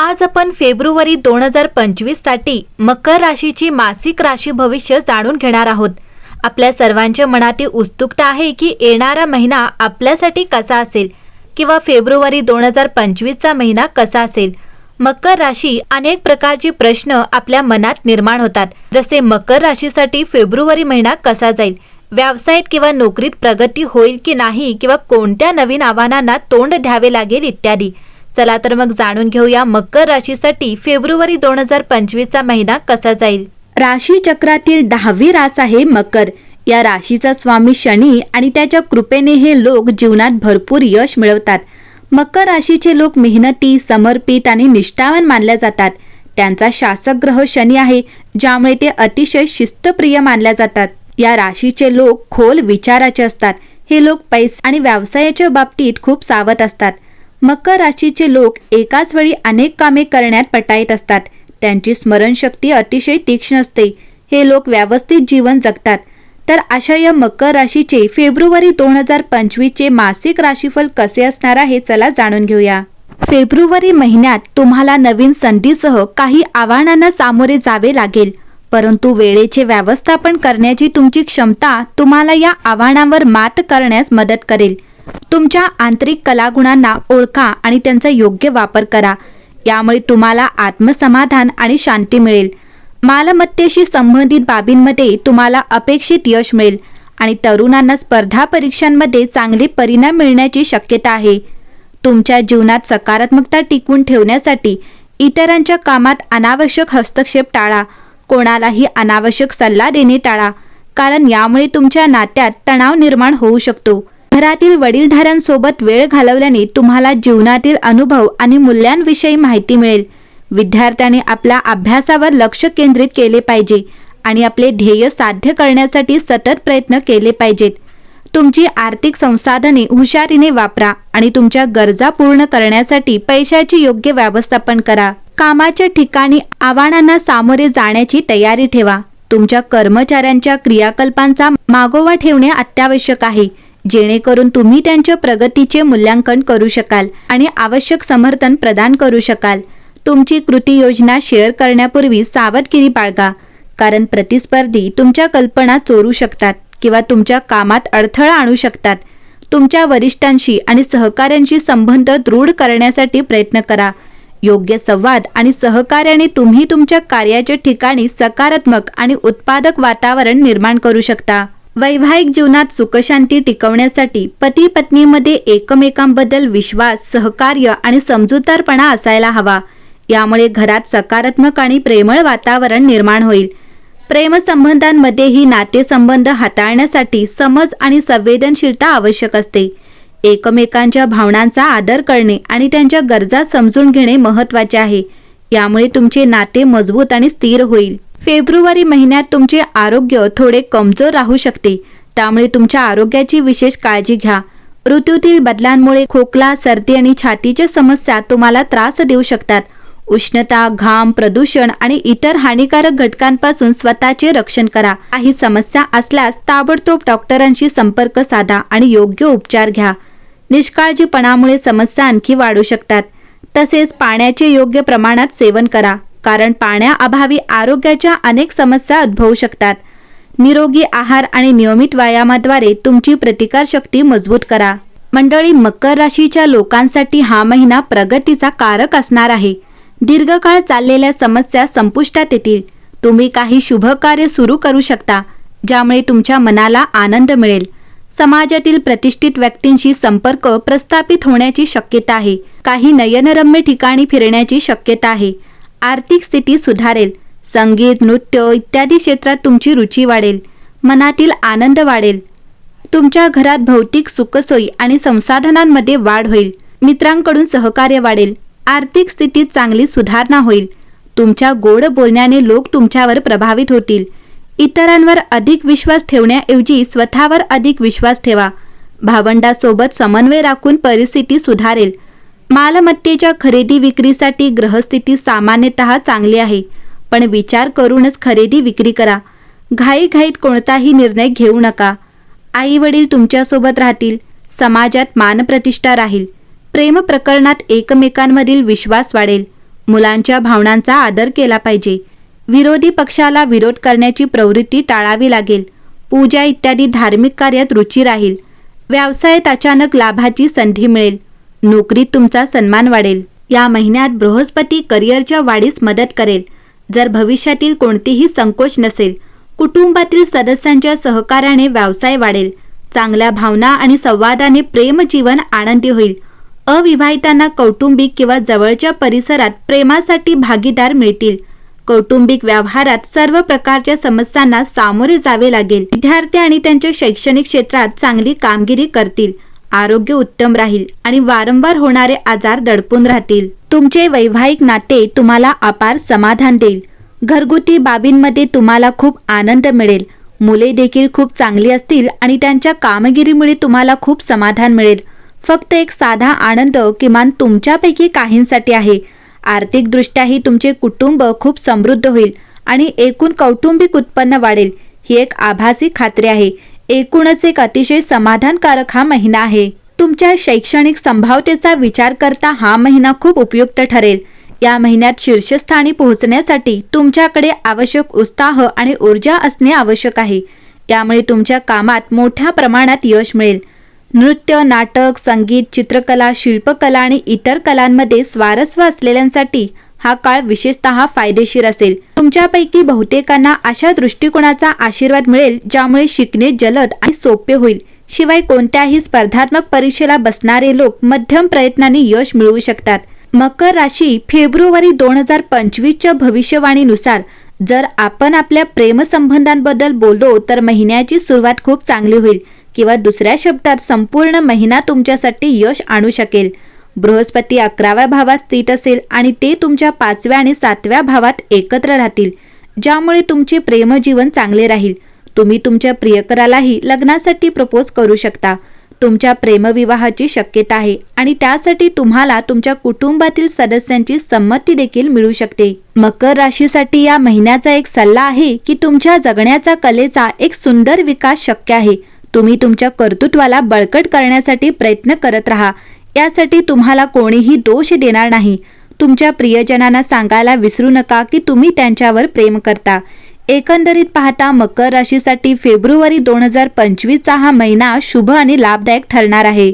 आज आपण फेब्रुवारी दोन हजार पंचवीससाठी मकर राशीची मासिक राशी भविष्य जाणून घेणार आहोत. आपल्या सर्वांच्या मनातील उत्सुकता आहे की येणारा महिना आपल्यासाठी कसा असेल किंवा फेब्रुवारी दोन हजार पंचवीसचा महिना कसा असेल? मकर राशी अनेक प्रकारचे प्रश्न आपल्या मनात निर्माण होतात. जसे मकर राशीसाठी फेब्रुवारी महिना कसा जाईल? व्यवसायात किंवा नोकरीत प्रगती होईल की नाही? किंवा कोणत्या नवीन आव्हानांना तोंड द्यावे लागेल? इत्यादी. चला तर मग जाणून घेऊया मकर राशीसाठी फेब्रुवारी दोन हजार पंचवीसचा महिना कसा जाईल. राशी चक्रातील दहावी रास आहे मकर. या राशीचा स्वामी शनी आणि त्याच्या कृपेने हे लोक जीवनात भरपूर यश मिळवतात. मकर राशीचे लोक मेहनती समर्पित आणि निष्ठावान मानल्या जातात. त्यांचा शासक ग्रह शनी आहे ज्यामुळे ते अतिशय शिस्तप्रिय मानल्या जातात. या राशीचे लोक खोल विचाराचे असतात. हे लोक पैसे आणि व्यवसायाच्या बाबतीत खूप सावध असतात. मकर राशीचे लोक एकाच वेळी अनेक कामे करण्यात पटाईत असतात. त्यांची स्मरणशक्ती अतिशय तीक्ष्ण असते. हे लोक व्यवस्थित जीवन जगतात. तर अशा या मकर राशीचे फेब्रुवारी दोन हजार पंचवीसचे मासिक राशीफल कसे असणार आहे चला जाणून घेऊया. फेब्रुवारी महिन्यात तुम्हाला नवीन संधीसह काही आव्हानांना सामोरे जावे लागेल. परंतु वेळेचे व्यवस्थापन करण्याची तुमची क्षमता तुम्हाला या आव्हानांवर मात करण्यास मदत करेल. तुमच्या आंतरिक कलागुणांना ओळखा आणि त्यांचा योग्य वापर करा. यामुळे तुम्हाला आत्मसमाधान आणि शांती मिळेल. मालमत्तेशी संबंधित बाबींमध्ये तुम्हाला अपेक्षित यश मिळेल आणि तरुणांना स्पर्धा परीक्षांमध्ये चांगले परिणाम मिळण्याची शक्यता आहे. तुमच्या जीवनात सकारात्मकता टिकवून ठेवण्यासाठी इतरांच्या कामात अनावश्यक हस्तक्षेप टाळा. कोणालाही अनावश्यक सल्ला देणे टाळा. कारण यामुळे तुमच्या नात्यात तणाव निर्माण होऊ शकतो. घरातील वडीलधाऱ्यांसोबत वेळ घालवल्याने तुम्हाला जीवनातील अनुभव आणि मूल्यांविषयी माहिती मिळेल. विद्यार्थ्यांनी आपल्या अभ्यासावर लक्ष केंद्रित केले पाहिजे आणि आपले ध्येय साध्य करण्यासाठी सतत प्रयत्न केले पाहिजेत. तुमची आर्थिक संसाधने हुशारीने वापरा आणि तुमच्या गरजा पूर्ण करण्यासाठी पैशाचे योग्य व्यवस्थापन करा. कामाच्या ठिकाणी आव्हानांना सामोरे जाण्याची तयारी ठेवा. तुमच्या कर्मचाऱ्यांच्या क्रियाकल्पांचा मागोवा ठेवणे अत्यावश्यक आहे. जेणेकरून तुम्ही त्यांच्या प्रगतीचे मूल्यांकन करू शकाल आणि आवश्यक समर्थन प्रदान करू शकाल. तुमची कृती योजना शेअर करण्यापूर्वी सावधगिरी बाळगा कारण प्रतिस्पर्धी तुमच्या कल्पना चोरू शकतात किंवा तुमच्या कामात अडथळा आणू शकतात. तुमच्या वरिष्ठांशी आणि सहकाऱ्यांशी संबंध दृढ करण्यासाठी प्रयत्न करा. योग्य संवाद आणि सहकार्याने तुम्ही तुमच्या कार्याच्या ठिकाणी सकारात्मक आणि उत्पादक वातावरण निर्माण करू शकता. वैवाहिक जीवनात सुखशांती टिकवण्यासाठी पती पत्नीमध्ये एकमेकांबद्दल विश्वास सहकार्य आणि समजूतदारपणा असायला हवा. यामुळे घरात सकारात्मक आणि प्रेमळ वातावरण निर्माण होईल. प्रेमसंबंधांमध्येही नातेसंबंध हाताळण्यासाठी समज आणि संवेदनशीलता आवश्यक असते. एकमेकांच्या भावनांचा आदर करणे आणि त्यांच्या गरजा समजून घेणे महत्त्वाचे आहे. यामुळे तुमचे नाते मजबूत आणि स्थिर होईल. फेब्रुवारी महिन्यात तुमचे आरोग्य थोडे कमजोर राहू शकते. त्यामुळे तुमच्या आरोग्याची विशेष काळजी घ्या. ऋतूतील बदलांमुळे खोकला सर्दी आणि छातीच्या समस्या तुम्हाला त्रास देऊ शकतात. उष्णता घाम प्रदूषण आणि इतर हानिकारक घटकांपासून स्वतःचे रक्षण करा. काही समस्या असल्यास ताबडतोब डॉक्टरांशी संपर्क साधा आणि योग्य उपचार घ्या. निष्काळजीपणामुळे समस्या आणखी वाढू शकतात. तसेच पाण्याचे योग्य प्रमाणात सेवन करा कारण पाण्याअभावी आरोग्याच्या अनेक समस्या उद्भवू शकतात. निरोगी आहार आणि नियमित व्यायामाद्वारे तुमची प्रतिकारशक्ती मजबूत करा. मंडळी मकर राशीच्या लोकांसाठी हा महिना प्रगतीचा कारक असणार आहे. दीर्घकाळ चाललेल्या समस्या संपुष्टात येतील. तुम्ही काही शुभ कार्य सुरू करू शकता ज्यामुळे तुमच्या मनाला आनंद मिळेल. समाजातील प्रतिष्ठित व्यक्तींशी संपर्क प्रस्थापित होण्याची शक्यता आहे. काही नयनरम्य ठिकाणी फिरण्याची शक्यता आहे. आर्थिक स्थिती सुधारेल. संगीत नृत्य इत्यादी क्षेत्रात तुमची रुची वाढेल. मनातील आनंद वाढेल. तुमच्या घरात भौतिक सुखसोयी आणि संसाधनांमध्ये वाढ होईल. मित्रांकडून सहकार्य वाढेल. आर्थिक स्थितीत चांगली सुधारणा होईल. तुमच्या गोड बोलण्याने लोक तुमच्यावर प्रभावित होतील. इतरांवर अधिक विश्वास ठेवण्याऐवजी स्वतःवर अधिक विश्वास ठेवा. भावंडासोबत समन्वय राखून परिस्थिती सुधारेल. मालमत्तेच्या खरेदी विक्रीसाठी ग्रहस्थिती सामान्यतः चांगली आहे पण विचार करूनच खरेदी विक्री करा. घाईघाईत कोणताही निर्णय घेऊ नका. आई वडील तुमच्यासोबत राहतील समाजात मानप्रतिष्ठा राहील. प्रेम प्रकरणात एकमेकांमधील विश्वास वाढेल. मुलांच्या भावनांचा आदर केला पाहिजे. विरोधी पक्षाला विरोध करण्याची प्रवृत्ती टाळावी लागेल. पूजा इत्यादी धार्मिक कार्यात रुची राहील. व्यवसायात अचानक लाभाची संधी मिळेल. नोकरीत तुमचा सन्मान वाढेल. या महिन्यात बृहस्पती करिअरच्या वाढीस मदत करेल. जर भविष्यातील कोणतीही संकोच नसेल कुटुंबातील सदस्यांच्या सहकार्याने व्यवसाय वाढेल. चांगल्या भावना आणि संवादाने प्रेमजीवन आनंदी होईल. अविवाहितांना कौटुंबिक किंवा जवळच्या परिसरात प्रेमासाठी भागीदार मिळतील. कौटुंबिक व्यवहारात सर्व प्रकारच्या समस्यांना सामोरे जावे लागेल. विद्यार्थी आणि त्यांच्या शैक्षणिक क्षेत्रात चांगली कामगिरी करतील. आरोग्य उत्तम राहील आणि वारंवार होणारे आजार दडपून राहतील. तुमचे वैवाहिक नाते तुम्हाला अपार समाधान देईल. घरगुती बाबींमध्ये तुम्हाला खूप आनंद मिळेल. मुले देखील खूप चांगली असतील आणि त्यांच्या कामगिरीमुळे तुम्हाला खूप समाधान मिळेल. फक्त एक साधा आनंद किमान तुमच्यापैकी काहींसाठी आहे. आर्थिकदृष्ट्याही तुमचे कुटुंब खूप समृद्ध होईल आणि एकूण कौटुंबिक उत्पन्न वाढेल ही एक आभासी खात्री आहे. एकूणच एक अतिशय समाधानकारक हा महिना आहे. तुमच्या शैक्षणिक संभाव्यतेचा विचार करता हा महिना खूप उपयुक्त ठरेल. या महिन्यात शीर्षस्थानी पोहोचण्यासाठी तुमच्याकडे आवश्यक उत्साह आणि ऊर्जा असणे आवश्यक आहे. त्यामुळे तुमच्या कामात मोठ्या प्रमाणात यश मिळेल. नृत्य नाटक संगीत चित्रकला शिल्पकला आणि इतर कलांमध्ये स्वारस्य असलेल्यांसाठी हा काळ विशेषतः फायदेशीर असेल. तुमच्यापैकी बहुतेकांना अशा दृष्टिकोनाचा आशीर्वाद मिळेल ज्यामुळे शिकणे जलद आणि सोपे होईल. शिवाय कोणत्याही स्पर्धात्मक परीक्षेला बसणारे लोक मध्यम प्रयत्नांनी यश मिळवू शकतात. मकर राशी फेब्रुवारी दोन हजार पंचवीसच्या भविष्यवाणीनुसार जर आपण आपल्या प्रेमसंबंधांबद्दल बोललो तर महिन्याची सुरुवात खूप चांगली होईल. किंवा दुसऱ्या शब्दात संपूर्ण महिना तुमच्यासाठी यश आणू शकेल. बृहस्पती अकराव्या भावात स्थित असेल आणि ते तुमच्या पाचव्या आणि सातव्या भावात एकत्र राहतील. ज्यामुळे तुमचे प्रेमजीवन चांगले राहील. तुम्ही तुमच्या प्रियकरालाही लग्नासाठी प्रपोज करू शकता. तुमच्या प्रेमविवाहाची शक्यता आहे आणि त्यासाठी तुम्हाला तुमच्या कुटुंबातील सदस्यांची संमती देखील मिळू शकते. मकर राशीसाठी या महिन्याचा एक सल्ला आहे की तुमच्या जगण्याचा कलेचा एक सुंदर विकास शक्य आहे. तुम्ही तुमच्या कर्तृत्वाला बळकट करण्यासाठी प्रयत्न करत राहा. यासाठी तुम्हाला कोणीही दोष देणार नाही. तुमच्या प्रियजनांना सांगायला विसरू नका की तुम्ही त्यांच्यावर प्रेम करता. एकंदरीत पाहता मकर राशीसाठी फेब्रुवारी दोन हजार पंचवीसचा हा महिना शुभ आणि लाभदायक ठरणार आहे.